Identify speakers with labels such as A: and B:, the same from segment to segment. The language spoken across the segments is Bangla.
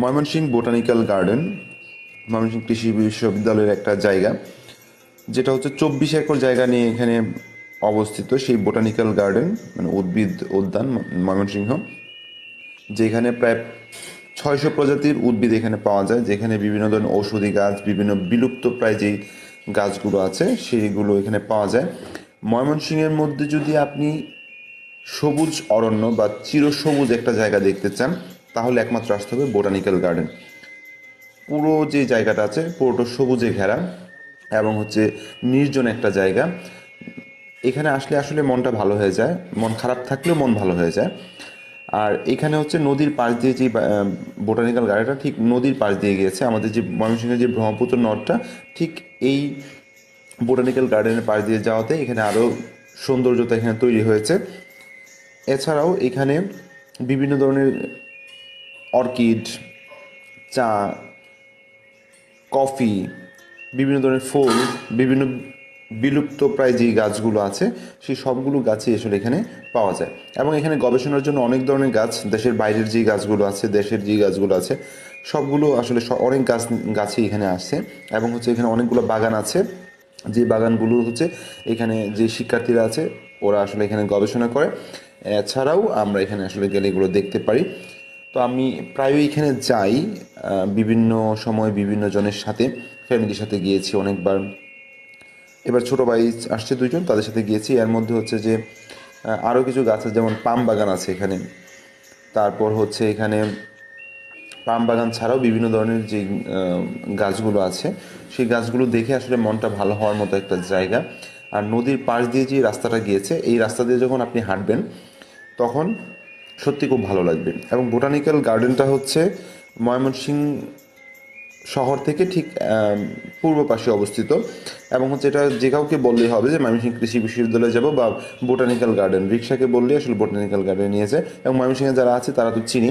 A: ময়মনসিংহ বোটানিক্যাল গার্ডেন, ময়মনসিংহ কৃষি বিশ্ববিদ্যালয়ের একটা জায়গা, যেটা হচ্ছে চব্বিশ একর জায়গা নিয়ে এখানে অবস্থিত সেই বোটানিক্যাল গার্ডেন মানে উদ্ভিদ উদ্যান ময়মনসিংহ, যেখানে প্রায় ছয়শো প্রজাতির উদ্ভিদ এখানে পাওয়া যায়, যেখানে বিভিন্ন ধরনের ঔষধি গাছ, বিভিন্ন বিলুপ্ত প্রায় যেই গাছগুলো আছে সেইগুলো এখানে পাওয়া যায়। ময়মনসিংহের মধ্যে যদি আপনি সবুজ অরণ্য বা চিরসবুজ একটা জায়গা দেখতে চান তাহলে একমাত্র আসতে হবে বোটানিক্যাল গার্ডেন। পুরো যে জায়গাটা আছে, পুরোটা সবুজে ঘেরা এবং হচ্ছে নির্জন একটা জায়গা। এখানে আসলে আসলে মনটা ভালো হয়ে যায়, মন খারাপ থাকলেও মন ভালো হয়ে যায়। আর এখানে হচ্ছে নদীর পাশ দিয়ে যে বোটানিক্যাল গার্ডেনটা ঠিক নদীর পাশ দিয়ে গিয়েছে। আমাদের যে ময়মনসিংহের যে ব্রহ্মপুত্র নদটা, ঠিক এই বোটানিক্যাল গার্ডেনের পাশ দিয়ে যাওয়াতে এখানে আরও সৌন্দর্যতা এখানে তৈরি হয়েছে। এছাড়াও এখানে বিভিন্ন ধরনের অর্কিড, চা, কফি, বিভিন্ন ধরনের ফুল, বিভিন্ন বিলুপ্ত প্রায় যে গাছগুলো আছে, সেই সবগুলো গাছই আসলে এখানে পাওয়া যায়। এবং এখানে গবেষণার জন্য অনেক ধরনের গাছ, দেশের বাইরের যে গাছগুলো আছে, দেশের যে গাছগুলো আছে, সবগুলো আসলে অনেক গাছ, গাছই এখানে আসছে। এবং হচ্ছে এখানে অনেকগুলো বাগান আছে। যে বাগানগুলো হচ্ছে এখানে যে শিক্ষার্থীরা আছে, ওরা আসলে এখানে গবেষণা করে। এছাড়াও আমরা এখানে আসলে গেলে এগুলো দেখতে পারি। তো আমি প্রায় এখানে যাই বিভিন্ন সময় বিভিন্ন জনের সাথে, ফ্যামিলির সাথে গিয়েছি অনেকবার। এবার ছোট ভাই আসছে দুইজন, তাদের সাথে গিয়েছি। এর মধ্যে হচ্ছে যে আরও কিছু গাছ আছে, যেমন পাম বাগান আছে এখানে। তারপর হচ্ছে এখানে পাম বাগান ছাড়াও বিভিন্ন ধরনের যে গাছগুলো আছে, সেই গাছগুলো দেখে আসলে মনটা ভালো হওয়ার মতো একটা জায়গা। আর নদীর পাশ দিয়ে যে রাস্তাটা গিয়েছে, এই রাস্তা দিয়ে যখন আপনি হাঁটবেন, তখন সত্যি খুব ভালো লাগবে। এবং বোটানিক্যাল গার্ডেনটা হচ্ছে ময়মনসিংহ শহর থেকে ঠিক পূর্ব পাশে অবস্থিত। এবং হচ্ছে এটা যে কাউকে বললেই হবে যে ময়মনসিংহ কৃষি বিশ্ববিদ্যালয়ে যাব বা বোটানিক্যাল গার্ডেন। রিক্সাকে বললেই আসলে বোটানিক্যাল গার্ডেন নিয়ে যায় এবং ময়মনসিংহে যারা আছে তারা তো চিনি।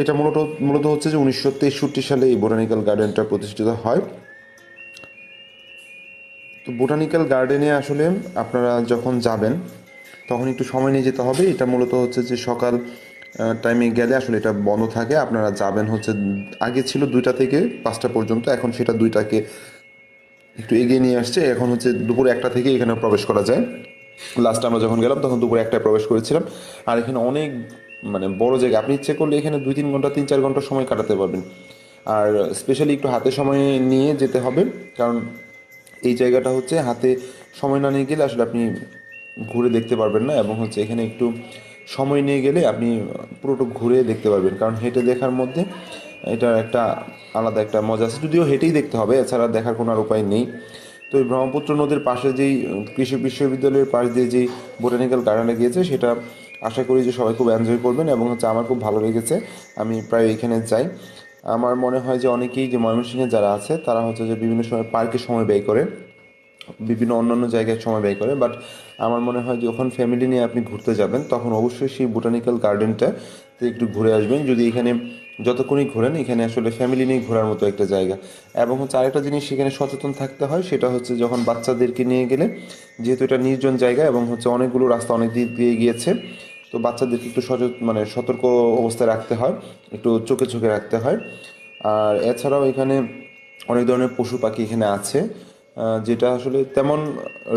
A: এটা মূলত মূলত হচ্ছে যে উনিশশো তেষট্টি সালে এই বোটানিক্যাল গার্ডেনটা প্রতিষ্ঠিত হয়। তো বোটানিক্যাল গার্ডেনে আসলে আপনারা যখন যাবেন তখন একটু সময় নিয়ে যেতে হবে। এটা মূলত হচ্ছে যে সকাল টাইমে গেলে আসলে এটা বন্ধ থাকে। আপনারা যাবেন হচ্ছে, আগে ছিল দুইটা থেকে পাঁচটা পর্যন্ত, এখন সেটা দুইটাকে একটু এগিয়ে নিয়ে আসছে। এখন হচ্ছে দুপুর একটা থেকে এখানে প্রবেশ করা যায়। লাস্ট আমরা যখন গেলাম, তখন দুপুর একটায় প্রবেশ করেছিলাম। আর এখানে অনেক মানে বড় জায়গা, আপনি ইচ্ছে করলে এখানে দুই তিন ঘণ্টা, তিন চার ঘণ্টা সময় কাটাতে পারবেন। আর স্পেশালি একটু হাতে সময় নিয়ে যেতে হবে। কারণ এই জায়গাটা হচ্ছে হাতে সময় না নিয়ে গেলে আসলে আপনি ঘুরে দেখতে পারবেন না এবং হচ্ছে এখানে একটু সময় নিয়ে গেলে আপনি পুরোটা ঘুরে দেখতে পারবেন। কারণ হেঁটে দেখার মধ্যে এটা একটা আলাদা একটা মজা আছে। যদিও হেঁটেই দেখতে হবে, এছাড়া দেখার কোনো আর উপায় নেই। তো এই ব্রহ্মপুত্র নদীর পাশে যেই কৃষি বিশ্ববিদ্যালয়ের পাশ দিয়ে যেই বোটানিক্যাল গার্ডেনে গিয়েছে, সেটা আশা করি যে সবাই খুব এনজয় করবেন এবং হচ্ছে আমার খুব ভালো লেগেছে। আমি প্রায় এখানে যাই। আমার মনে হয় যে অনেকেই যে ময়মনসিংহে যারা আছে, তারা হচ্ছে যে বিভিন্ন সময় পার্কে সময় ব্যয় করে। বিভিন্ন অন্যান্য জায়গায় সময় ব্যয় করে বাট আমার মনে হয় যখন ফ্যামিলি নিয়ে আপনি ঘুরতে যাবেন, তখন অবশ্যই সেই বোটানিক্যাল গার্ডেনটা একটু ঘুরে আসবেন। যদি এখানে যতক্ষণই ঘোরেন, এখানে আসলে ফ্যামিলি নিয়ে ঘোরার মতো একটা জায়গা। এবং হচ্ছে আরেকটা জিনিস সেখানে সচেতন থাকতে হয়, সেটা হচ্ছে যখন বাচ্চাদেরকে নিয়ে গেলে, যেহেতু এটা নির্জন জায়গা এবং হচ্ছে অনেকগুলো রাস্তা অনেক দিক দিয়ে গিয়েছে, তো বাচ্চাদেরকে একটু সচেতন মানে সতর্ক অবস্থায় রাখতে হয়, একটু চোখে চোখে রাখতে হয়। আর এছাড়াও এখানে অনেক ধরনের পশু পাখি এখানে আছে। যেটা আসলে তেমন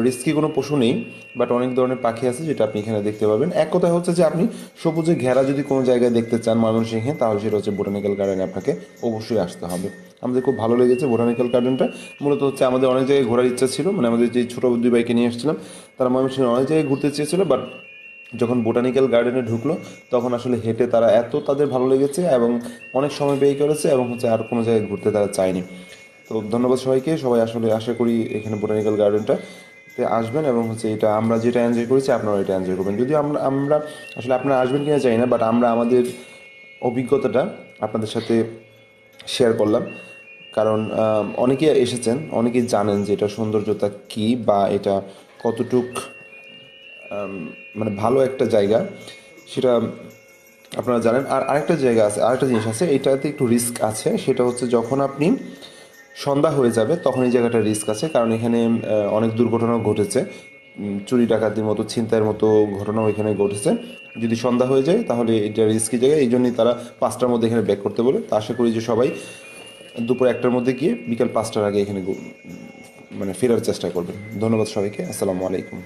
A: রিস্কি কোনো পশু নেই বাট অনেক ধরনের পাখি আছে যেটা আপনি এখানে দেখতে পাবেন। এক কথা হচ্ছে যে আপনি সবুজে ঘেরা যদি কোনো জায়গায় দেখতে চান ময়মনসিংহে, তাহলে সেটা হচ্ছে বোটানিক্যাল গার্ডেনে আপনাকে অবশ্যই আসতে হবে। আমাদের খুব ভালো লেগেছে বোটানিক্যাল গার্ডেনটা মূলত হচ্ছে আমাদের অনেক জায়গায় ঘোরার ইচ্ছা ছিল মানে আমাদের যে ছোটো দুই বাইকে নিয়ে এসেছিলাম, তারা ময়মনসিংহে অনেক জায়গায় ঘুরতে চেয়েছিলো বাট যখন বোটানিক্যাল গার্ডেনে ঢুকলো, তখন আসলে হেঁটে তারা এত তাদের ভালো লেগেছে এবং অনেক সময় ব্যয় করেছে এবং হচ্ছে আর কোনো জায়গায় ঘুরতে তারা চায়নি। তো ধন্যবাদ সবাইকে। সবাই আসলে আশা করি এখানে বোটানিক্যাল গার্ডেনটা তে আসবেন এবং হচ্ছে এটা আমরা যেটা এনজয় করেছি আপনারা এটা এনজয় করবেন। যদি আমরা আমরা আসলে আপনারা আসবেন কিনা চাই না বাট আমরা আমাদের অভিজ্ঞতাটা আপনাদের সাথে শেয়ার করলাম। কারণ অনেকে এসেছেন, অনেকেই জানেন যে এটা সৌন্দর্যতা কী বা এটা কতটুক মানে ভালো একটা জায়গা। সেটা আপনারা জানেন। আর আরেকটা জায়গা আছে, আরেকটা জিনিস আছে, এটাতে একটু রিস্ক আছে। সেটা হচ্ছে যখন আপনি সন্ধ্যা হয়ে যাবে, তখন এই জায়গাটা রিস্ক আছে, কারণ এখানে অনেক দুর্ঘটনাও ঘটেছে। চুরি ডাকাতির মতো, ছিনতাইয়ের মতো ঘটনাও এখানে ঘটেছে। যদি সন্ধ্যা হয়ে যায়, তাহলে এটা রিস্কি জায়গায় এই জন্যই তারা পাঁচটার মধ্যে এখানে ব্যাক করতে বলে। তা আশা করি যে সবাই দুপুর একটার মধ্যে গিয়ে বিকাল পাঁচটার আগে এখানে মানে ফেরার চেষ্টা করবেন ধন্যবাদ সবাইকে। আসসালামু আলাইকুম।